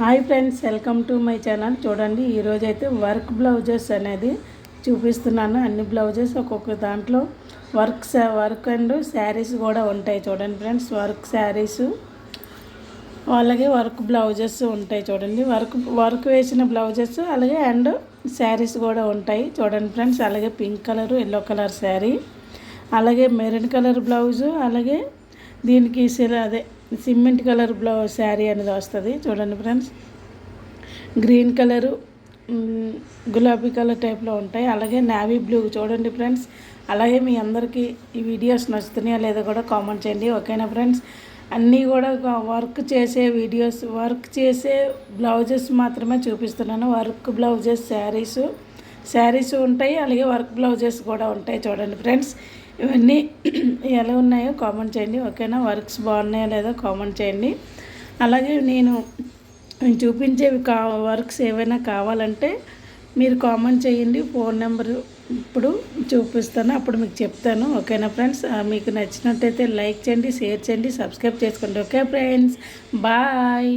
Hi friends welcome to my channel. చూడండి ఈరోజు అయితే వర్క్ బ్లౌజెస్ అనేది చూపిస్తున్నాను. అన్ని బ్లౌజెస్ ఒక్కొక్క దాంట్లో వర్క్ వర్క్ అండ్ శారీస్ కూడా ఉంటాయి చూడండి ఫ్రెండ్స్. వర్క్ శారీస్ అలాగే వర్క్ బ్లౌజెస్ ఉంటాయి చూడండి. వర్క్ వర్క్ వేసిన బ్లౌజెస్ అలాగే అండ్ శారీస్ కూడా ఉంటాయి చూడండి ఫ్రెండ్స్. అలాగే pink colour yellow colour sari అలాగే మెరూన్ కలర్ బ్లౌజు అలాగే దీనికి సిల- అదే సిమెంట్ కలర్ బ్లౌజ్ శారీ అనేది వస్తుంది. చూడండి ఫ్రెండ్స్. గ్రీన్ కలరు గులాబీ కలర్ టైప్లో ఉంటాయి. అలాగే నావీ బ్లూ చూడండి ఫ్రెండ్స్. అలాగే మీ అందరికీ ఈ వీడియోస్ నచ్చుతున్నాయా లేదో కూడా కామెంట్ చేయండి. ఓకేనా ఫ్రెండ్స్? అన్నీ కూడా వర్క్ చేసే వీడియోస్ వర్క్ చేసే బ్లౌజెస్ మాత్రమే చూపిస్తున్నాను. వర్క్ బ్లౌజెస్ శారీస్ శారీస్ ఉంటాయి అలాగే వర్క్ బ్లౌజెస్ కూడా ఉంటాయి చూడండి ఫ్రెండ్స్. ఇవన్నీ ఎలా ఉన్నాయో కామెంట్ చేయండి ఓకేనా? వర్క్స్ బాగున్నాయో లేదో కామెంట్ చేయండి. అలాగే నేను చూపించేవి కా వర్క్స్ ఏవైనా కావాలంటే మీరు కామెంట్ చేయండి. ఫోన్ నెంబర్ ఇప్పుడు చూపిస్తాను అప్పుడు మీకు చెప్తాను ఓకేనా ఫ్రెండ్స్? మీకు నచ్చినట్టయితే లైక్ చేయండి షేర్ చేయండి సబ్స్క్రైబ్ చేసుకోండి ఓకే ఫ్రెండ్స్? బాయ్!